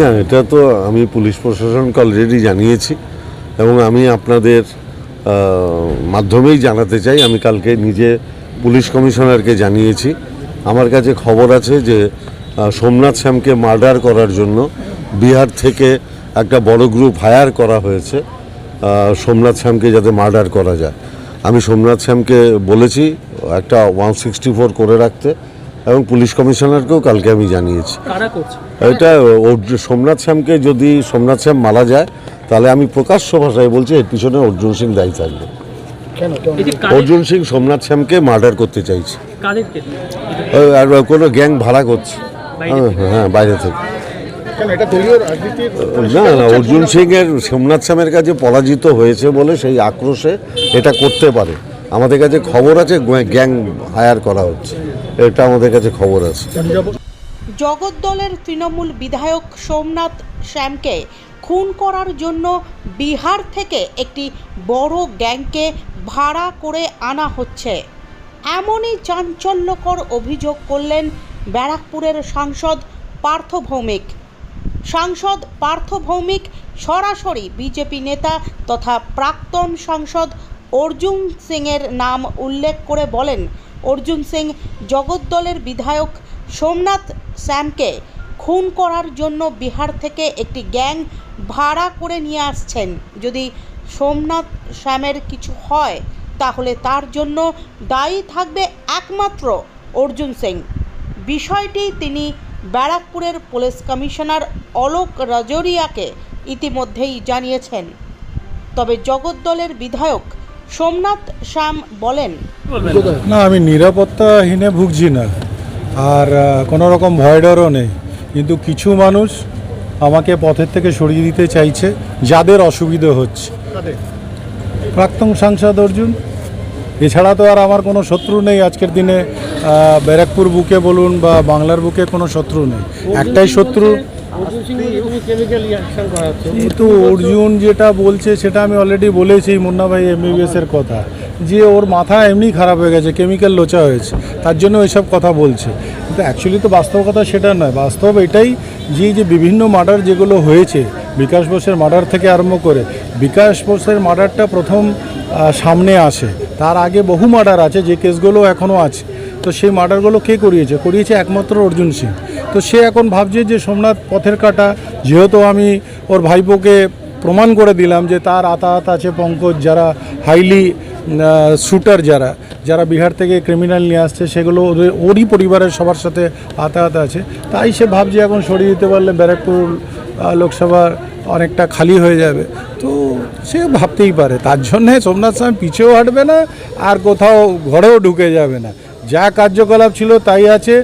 না, এটা তো আমি পুলিশ প্রশাসনকে অলরেডি জানিয়েছি এবং আমি আপনাদের মাধ্যমেই জানাতে চাই। আমি কালকে নিজে পুলিশ কমিশনারকে জানিয়েছি। আমার কাছে খবর আছে যে সোমনাথ শ্যামকে মার্ডার করার জন্য বিহার থেকে একটা বড় গ্রুপ হায়ার করা হয়েছে। সোমনাথ শ্যামকে যাতে মার্ডার করা যায়। আমি সোমনাথ শ্যামকে বলেছি, একটা ওয়ান সিক্সটি ফোর করে রাখতে। এবং পুলিশ কমিশনারকেও কালকে আমি জানিয়েছি। এটা অর্জুন- সোমনাথ শ্যামকে যদি সোমনাথ শ্যাম মারা যায় তাহলে আমি প্রকাশ্য ভাষায় বলছি এর পিছনে অর্জুন সিং দায়ী থাকবে। অর্জুন সিং সোমনাথ শ্যামকে মার্ডার করতে চাইছে। আর কোনো গ্যাং ভাড়া করছে। হ্যাঁ, হ্যাঁ বাইরে থেকে। না না অর্জুন সিং এর সোমনাথ শ্যামের কাছে পরাজিত হয়েছে বলে সেই আক্রোশে এটা করতে পারে। আমাদের কাছে খবর আছে গ্যাং হায়ার করা হচ্ছে। এটা আমাদের কাছে খবর আছে। জগদ্দলের তৃণমূল বিধায়ক সোমনাথ শ্যামকে খুন করার জন্য বিহার থেকে একটি বড় গ্যাংকে ভাড়া করে আনা হচ্ছে। এমনই চাঞ্চল্যকর অভিযোগ করলেন ব্যারাকপুরের সাংসদ পার্থ ভৌমিক। সাংসদ পার্থ ভৌমিক সরাসরি বিজেপি নেতা তথা প্রাক্তন সাংসদ অর্জুন সিংয়ের নাম উল্লেখ করে বলেন অর্জুন সিং জগদ্দলের বিধায়ক সোমনাথ শ্যামকে খুন করার জন্য বিহার থেকে একটি গ্যাং ভাড়া করে নিয়ে আসছেন। যদি সোমনাথ শ্যামের কিছু হয়, তাহলে তার জন্য দায়ী থাকবে একমাত্র অর্জুন সিং। বিষয়টি তিনি ব্যারাকপুরের পুলিশ কমিশনার অলোক রাজরিয়াকে ইতিমধ্যেই জানিয়েছেন। তবে জগদ্দলের বিধায়ক সোমনাথ শ্যাম বলেন। না, আমি নিরাপত্তাহীনে ভুগছি না। আর কোনো রকম ভয় ডরও নেই। কিন্তু কিছু মানুষ আমাকে পথের থেকে সরিয়ে দিতে চাইছে, যাদের অসুবিধে হচ্ছে। প্রাক্তন সাংসদ অর্জুন, এছাড়া তো আর আমার কোনো শত্রু নেই। আজকের দিনে ব্যারাকপুর বুকে বলুন বা বাংলার বুকে কোনো শত্রু নেই। একটাই শত্রু কিন্তু অর্জুন যেটা বলছে, সেটা আমি অলরেডি বলেছি মুন্না ভাই এমবিবিএস এর কথা। যে ওর মাথা এমনি খারাপ হয়ে গেছে কেমিক্যাল লোচা হয়েছে, তার জন্য ওইসব কথা বলছে। কিন্তু অ্যাকচুয়ালি তো বাস্তব কথা সেটা নয়। বাস্তব এটাই যে যে বিভিন্ন মার্ডার যেগুলো হয়েছে, বিকাশ বোসের মার্ডার থেকে আরম্ভ করে, বিকাশ বোসের মার্ডারটা প্রথম সামনে আসে। তার আগে বহু মার্ডার আছে, যে কেসগুলো এখনও আছে। তো সেই মার্ডারগুলো কে করিয়েছে? করিয়েছে একমাত্র অর্জুন সিং। তো সে এখন ভাবছে যে সোমনাথ পথের কাটা, যেহেতু আমি ওর ভাইপোকে প্রমাণ করে দিলাম যে তার আতাহাত আছে পঙ্কজ, যারা হাইলি শুটার যারা যারা বিহার থেকে ক্রিমিনাল নিয়ে আসছে, সেগুলো ওদের, ওরই পরিবারের সবার সাথে আতাহাত আছে। তাই সে ভাবছে এখন সরিয়ে দিতে পারলে ব্যারাকপুর লোকসভার অনেকটা খালি হয়ে যাবে। তো সে ভাবতেই পারে, তার জন্যে সোমনাথ স্বামী পিছেও হাঁটবে না, আর কোথাও ঘরেও ঢুকে যাবে না। যা কার্যকলাপ ছিল তাই আছে।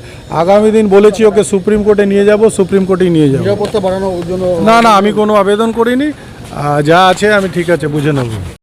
আগামী দিন বলেছি ওকে সুপ্রিম কোর্টে নিয়ে যাব সুপ্রিম কোর্টেই নিয়ে যাব। না না আমি কোনো আবেদন করিনি। যা আছে আমি ঠিক আছে বুঝে নেব।